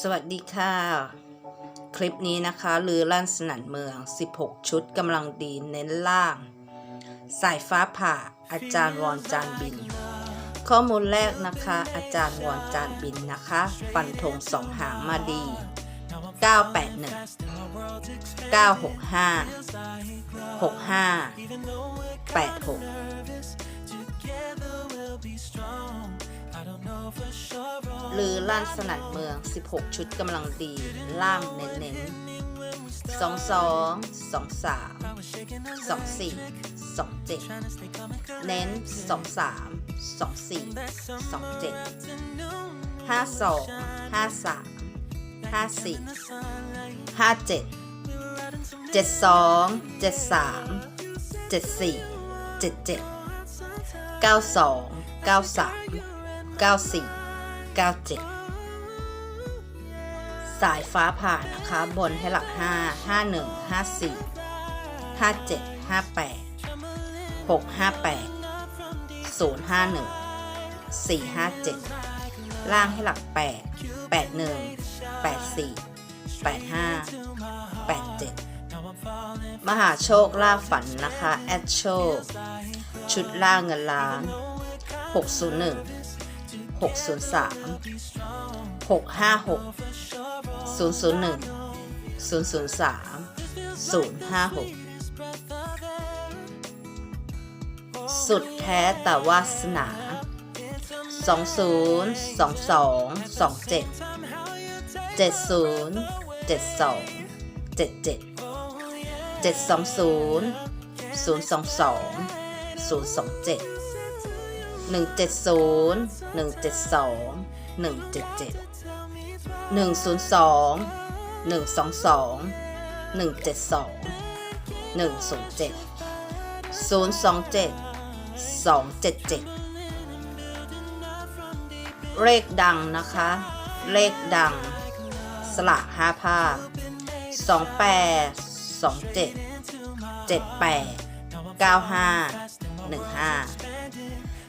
สวัสดีค่ะ คลิปนี้นะคะลือลั่นสนั่นเมือง 16 ชุดกำลังดีเน้นล่าง สายฟ้าผ่า อาจารย์วอนจานบิน ข้อมูลแรกนะคะ อาจารย์วอนจานบินนะคะ ฟันธงสองหางมาดี 981 965 65 86 หรือลั่นสนั่นเมือง 16 ชุดกำลังดี ล่างเน้นๆ 22 23 24 27 เน้น 23 24 27 52 53 54 57 72 73 74 77 92 93 94 97 สายฟ้าผ่านะคะ บนให้หลัก 5 51 54 57 58 658 051 457 ล่างให้หลัก 8 81 84 85 87 มหาโชคล่าฝันนะคะ แอดโชค ชุดล่างเงินล้าน 601 603 656 001 003 056สุดแท้แต่วาสนา 20 22 27 70 72 77 720 022 027 170 172 177 102 122 172 107 027 277 เลขดังนะคะ เลขดัง สลากห้าภาพสองแป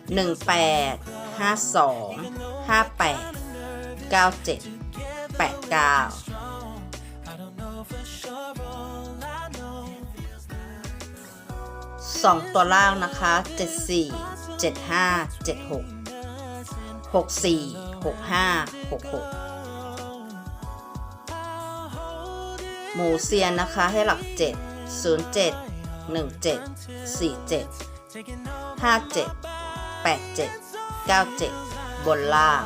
สองเจ็ดเจ็ดแปดเก้าห้าหนึ่งแปดห้าสองห้าแปดเก้าเจ็ดแปดเก้าสองตัวล่างนะคะเจ็ดสี่เจ็ดห้าเจ็ดหกหกสี่หกห้าหกหกหมูเซียนนะคะให้หลัก 7 0 7 1 7 4 8 7 9 7 บนล่าง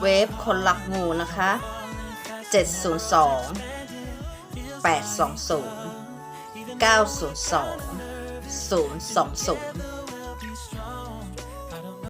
เวฟคนหลักงูนะคะ 702 820 902 020